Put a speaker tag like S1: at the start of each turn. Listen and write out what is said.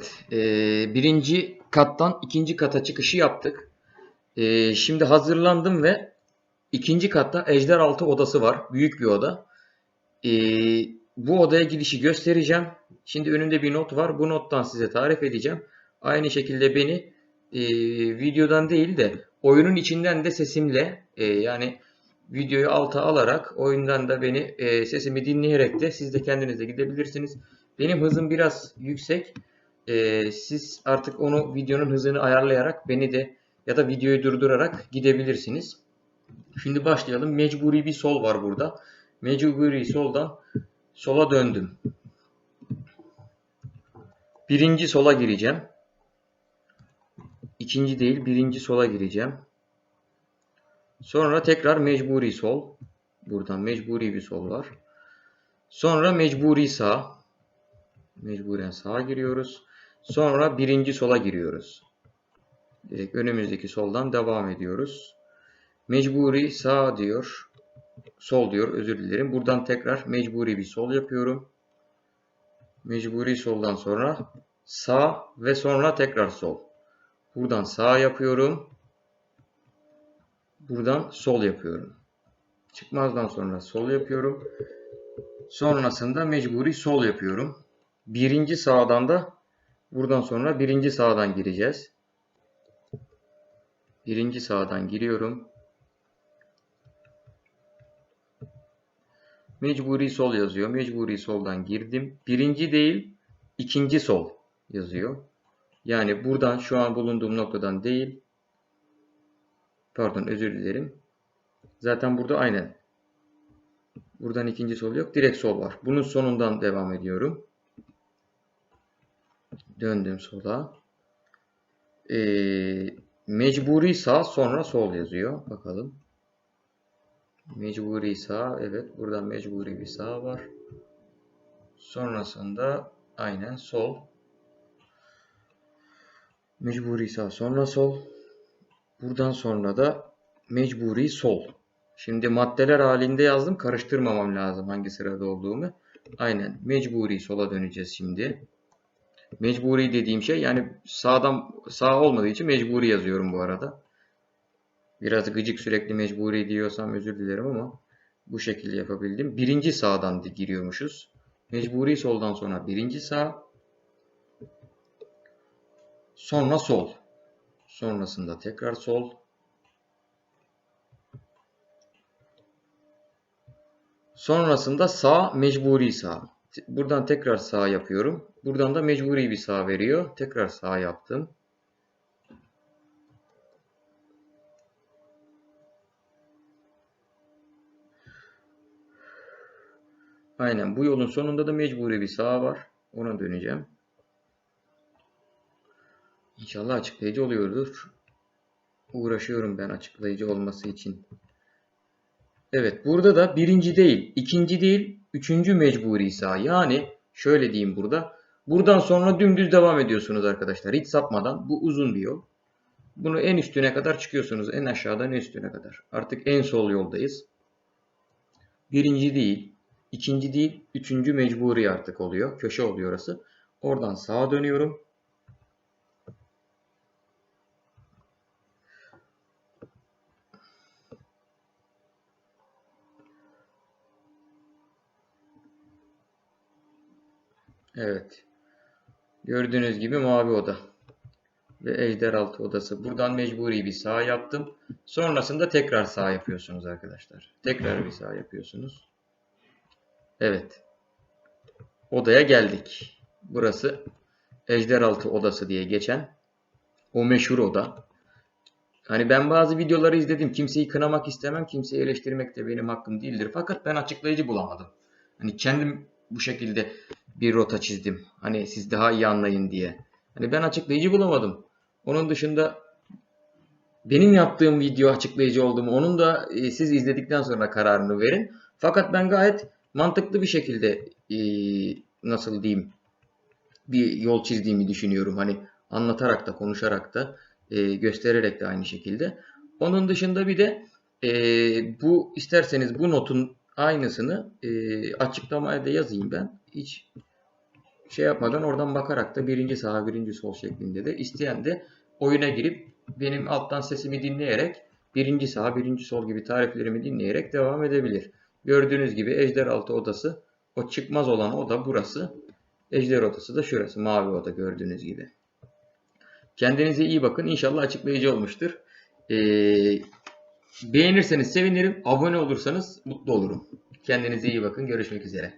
S1: Evet, e, birinci kattan ikinci kata çıkışı yaptık. E, şimdi hazırlandım ve ikinci katta Ejderaltı odası var. Büyük bir oda. E, bu odaya gidişi göstereceğim. Şimdi önümde bir not var. Bu nottan size tarif edeceğim. Aynı şekilde beni e, videodan değil de oyunun içinden de sesimle e, yani videoyu alta alarak oyundan da beni e, sesimi dinleyerek de siz de kendiniz de gidebilirsiniz. Benim hızım biraz yüksek. Ee, siz artık onu videonun hızını ayarlayarak beni de ya da videoyu durdurarak gidebilirsiniz. Şimdi başlayalım. Mecburi bir sol var burada. Mecburi soldan sola döndüm. Birinci sola gireceğim. İkinci değil, birinci sola gireceğim. Sonra tekrar mecburi sol. Buradan mecburi bir sol var. Sonra mecburi sağ. Mecburen sağa giriyoruz. Sonra birinci sola giriyoruz. Direkt önümüzdeki soldan devam ediyoruz. Mecburi sağ diyor. Sol diyor özür dilerim. Buradan tekrar mecburi bir sol yapıyorum. Mecburi soldan sonra sağ ve sonra tekrar sol. Buradan sağ yapıyorum. Buradan sol yapıyorum. Çıkmazdan sonra sol yapıyorum. Sonrasında mecburi sol yapıyorum. Birinci sağdan da buradan sonra birinci sağdan gireceğiz. Birinci sağdan giriyorum. Mecburi sol yazıyor. Mecburi soldan girdim. Birinci değil, ikinci sol yazıyor. Yani buradan şu an bulunduğum noktadan değil. Pardon özür dilerim. Zaten burada aynen. Buradan ikinci sol yok. Direkt sol var. Bunun sonundan devam ediyorum. Döndüm sola. Ee, mecburi sağ sonra sol yazıyor. Bakalım. Mecburi sağ. Evet. Burada mecburi bir sağ var. Sonrasında aynen sol. Mecburi sağ sonra sol. Buradan sonra da mecburi sol. Şimdi maddeler halinde yazdım. Karıştırmamam lazım hangi sırada olduğumu. Aynen. Mecburi sola döneceğiz şimdi. Mecburi dediğim şey yani sağdan sağ olmadığı için mecburi yazıyorum bu arada. Biraz gıcık sürekli mecburi diyorsam özür dilerim ama bu şekilde yapabildim. Birinci sağdan giriyormuşuz. Mecburi soldan sonra birinci sağ. Sonra sol. Sonrasında tekrar sol. Sonrasında sağ mecburi sağ. Buradan tekrar sağ yapıyorum. Buradan da mecburi bir sağ veriyor. Tekrar sağ yaptım. Aynen bu yolun sonunda da mecburi bir sağ var. Ona döneceğim. İnşallah açıklayıcı oluyordur. Uğraşıyorum ben açıklayıcı olması için. Evet burada da birinci değil, ikinci değil, üçüncü mecburi sağ. Yani şöyle diyeyim burada. Buradan sonra dümdüz devam ediyorsunuz arkadaşlar. Hiç sapmadan. Bu uzun bir yol. Bunu en üstüne kadar çıkıyorsunuz. En aşağıdan üstüne kadar. Artık en sol yoldayız. Birinci değil, ikinci değil, üçüncü mecburi artık oluyor. Köşe oluyor orası. Oradan sağa dönüyorum. Evet. Gördüğünüz gibi mavi oda. Ve ejderaltı odası. Buradan mecburi bir sağ yaptım. Sonrasında tekrar sağ yapıyorsunuz arkadaşlar. Tekrar bir sağ yapıyorsunuz. Evet. Odaya geldik. Burası ejderaltı odası diye geçen o meşhur oda. Hani ben bazı videoları izledim. Kimseyi kınamak istemem. Kimseyi eleştirmek de benim hakkım değildir. Fakat ben açıklayıcı bulamadım. Hani kendim bu şekilde bir rota çizdim. Hani siz daha iyi anlayın diye. Hani ben açıklayıcı bulamadım. Onun dışında benim yaptığım video açıklayıcı oldu mu onun da e, siz izledikten sonra kararını verin. Fakat ben gayet mantıklı bir şekilde e, nasıl diyeyim bir yol çizdiğimi düşünüyorum. Hani anlatarak da konuşarak da e, göstererek de aynı şekilde. Onun dışında bir de e, bu isterseniz bu notun aynısını e, açıklamaya da yazayım ben. Hiç şey yapmadan oradan bakarak da birinci sağ birinci sol şeklinde de isteyen de oyuna girip benim alttan sesimi dinleyerek birinci sağ birinci sol gibi tariflerimi dinleyerek devam edebilir. Gördüğünüz gibi ejder altı odası o çıkmaz olan oda burası. Ejder odası da şurası mavi oda gördüğünüz gibi. Kendinize iyi bakın. İnşallah açıklayıcı olmuştur. Ee, beğenirseniz sevinirim. Abone olursanız mutlu olurum. Kendinize iyi bakın. Görüşmek üzere.